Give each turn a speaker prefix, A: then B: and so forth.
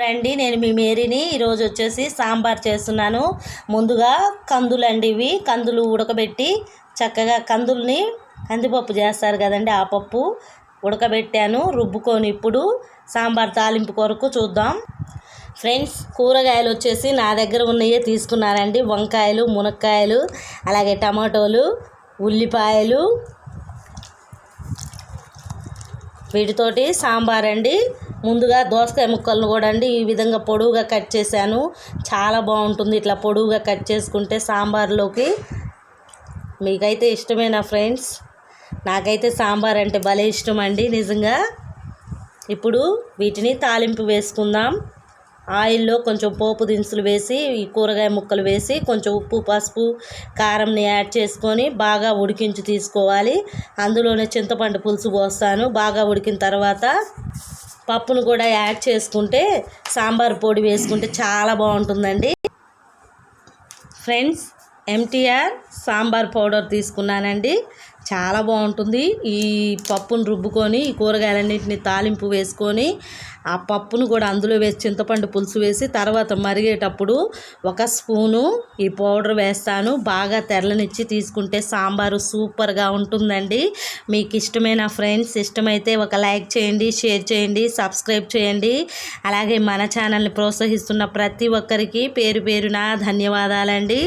A: రండి నేను మీ మేరీని ఈరోజు వచ్చేసి సాంబార్ చేస్తున్నాను. ముందుగా కందులు అండి ఇవి కందులు ఉడకబెట్టి చక్కగా కందుల్ని కందిపప్పు చేస్తారు కదండి ఆ పప్పు ఉడకబెట్టాను రుబ్బుకొని ఇప్పుడు సాంబార్ తాలింపు కొరకు చూద్దాం. ఫ్రెండ్స్ కూరగాయలు వచ్చేసి నా దగ్గర ఉన్నయే తీసుకున్నానండి వంకాయలు మునక్కాయలు అలాగే టమాటోలు ఉల్లిపాయలు. వీటితోటి సాంబార్ అండి. ముందుగా దోసకాయ ముక్కలను కూడా అండి ఈ విధంగా పొడవుగా కట్ చేశాను. చాలా బాగుంటుంది ఇట్లా పొడవుగా కట్ చేసుకుంటే సాంబార్లోకి. మీకైతే ఇష్టమేనా ఫ్రెండ్స్? నాకైతే సాంబార్ అంటే భలే ఇష్టం అండి నిజంగా. ఇప్పుడు వీటిని తాలింపు వేసుకుందాం. ఆయిల్లో కొంచెం పోపు దినుసులు వేసి ఈ కూరగాయ ముక్కలు వేసి కొంచెం ఉప్పు పసుపు కారంని యాడ్ చేసుకొని బాగా ఉడికించి తీసుకోవాలి. అందులోనే చింతపండు పులుసు పోస్తాను. బాగా ఉడికిన తర్వాత పప్పును కూడా యాడ్ చేసుకుంటే సాంబార్ పొడి వేసుకుంటే చాలా బాగుంటుందండి. ఫ్రెండ్స్ ఎంటీఆర్ సాంబార్ పౌడర్ తీసుకున్నానండి. చాలా బాగుంటుంది. ఈ పప్పును రుబ్బుకొని ఈ కూరగాయలన్నింటినీ తాలింపు వేసుకొని ఆ పప్పును కూడా అందులో వేసి చింతపండు పులుసు వేసి తర్వాత మరిగేటప్పుడు ఒక స్పూను ఈ పౌడర్ వేస్తాను. బాగా తెల్లనిచ్చి తీసుకుంటే సాంబారు సూపర్గా ఉంటుందండి. మీకు ఇష్టమైన ఫ్రెండ్స్ ఇష్టమైతే ఒక లైక్ చేయండి షేర్ చేయండి సబ్స్క్రైబ్ చేయండి. అలాగే మన ఛానల్ని ప్రోత్సహిస్తున్న ప్రతి ఒక్కరికి పేరు పేరున ధన్యవాదాలండి.